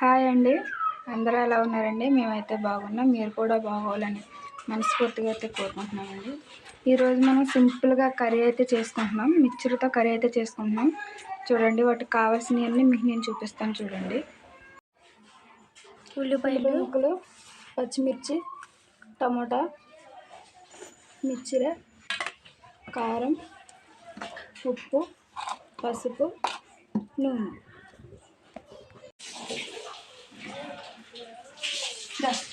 Hi అండి. అందరూ ఎలా ఉన్నారండి? మేమైతే బాగున్నాం. మీరు కూడా బాగోవాలని మనస్ఫూర్తిగా అయితే కోరుకుంటున్నామండి. ఈరోజు మనం సింపుల్గా కర్రీ అయితే చేసుకుంటున్నాం. మిక్చర్తో కర్రీ అయితే చేసుకుంటున్నాం. చూడండి వాటికి కావాల్సినవన్నీ మీకు నేను చూపిస్తాను చూడండి. ఉల్లిపాయలు ముక్కలు పచ్చిమిర్చి టమోటా మిర్చిర కారం ఉప్పు పసుపు నూనె.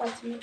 পাঁচ minute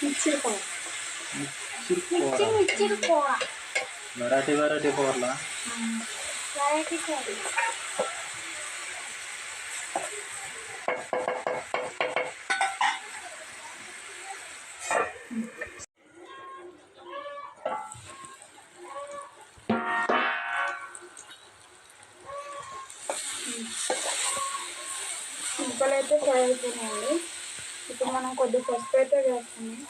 ఏం కూర వండుతున్నది ఎందుకని మిక్సీ కూడా మిర్చి మిర్చి కూర వెరైటీ వెరైటీ కూరలా వెరైటీ కూర ముక్కలు అయితే ఫ్రై అయిపోయినాయండి ఇప్పుడు మనం కొద్దిగా పసుపు అయితే వేస్తున్నాం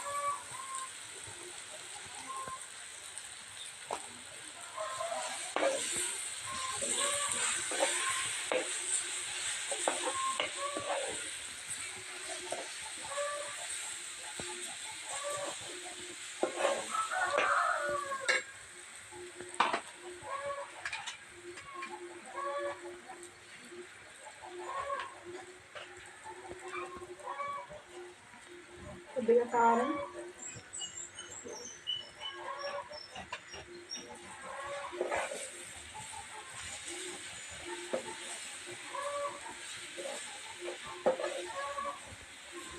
కొద్దిగా కారం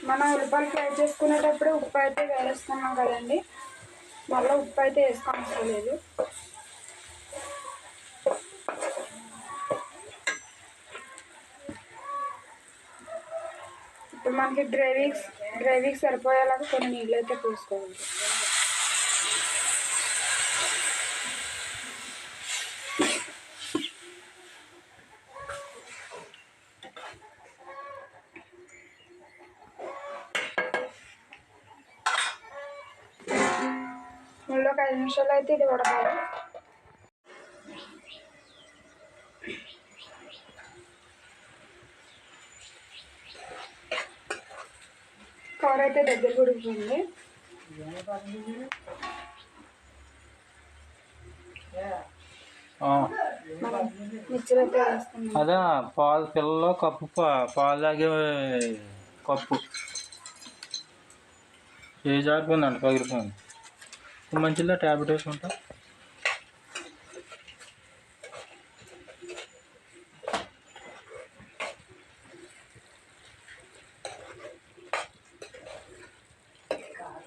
మనం ఉల్లిపాయలు ఫ్రై చేసుకునేటప్పుడు ఉప్పు అయితే వేరేస్తున్నాం కదండి. మళ్ళీ ఉప్పు అయితే వేసుకోవడం లేదు. మనకి డ్రైవింగ్స్ డ్రైవింగ్ సరిపోయేలాగా కొన్ని నీళ్ళు అయితే పోసుకోవాలి. మళ్ళీ ఒక ఐదు నిమిషాలు అయితే ఇది ఉడకాలి కూర అయితే దగ్గర వేస్తున్నాం. అదే పాలు పిల్లలో కప్పు పాలు తాగే కప్పు. ఏ జారిపోయిందండి పగిలిపోయింది. మంచిదా ట్యాబ్లెట్ వేసుకుంటా?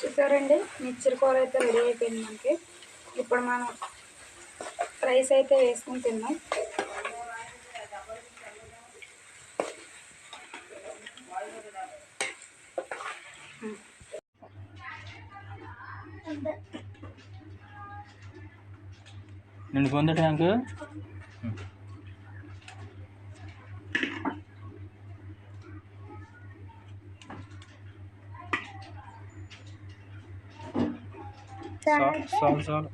చూసారండి? మిక్చర్ కూర అయితే రెడీ అయిపోయింది మనకి. ఇప్పుడు మనం రైస్ అయితే వేసుకుని తిందాం. నిండు Son, 了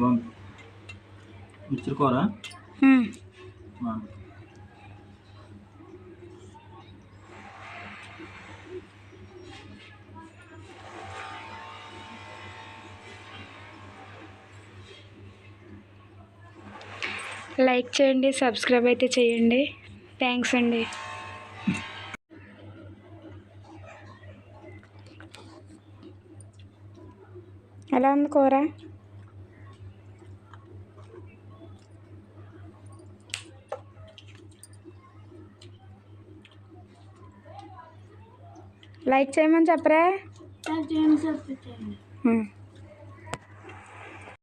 బాగుంది. మిక్చర్ కూర బాగుంది లైక్ చేయండి సబ్స్క్రైబ్ అయితే చేయండి. థ్యాంక్స్ అండి. ఎలా ఉంది కూర? లైక్ చేయమని చెప్పరా.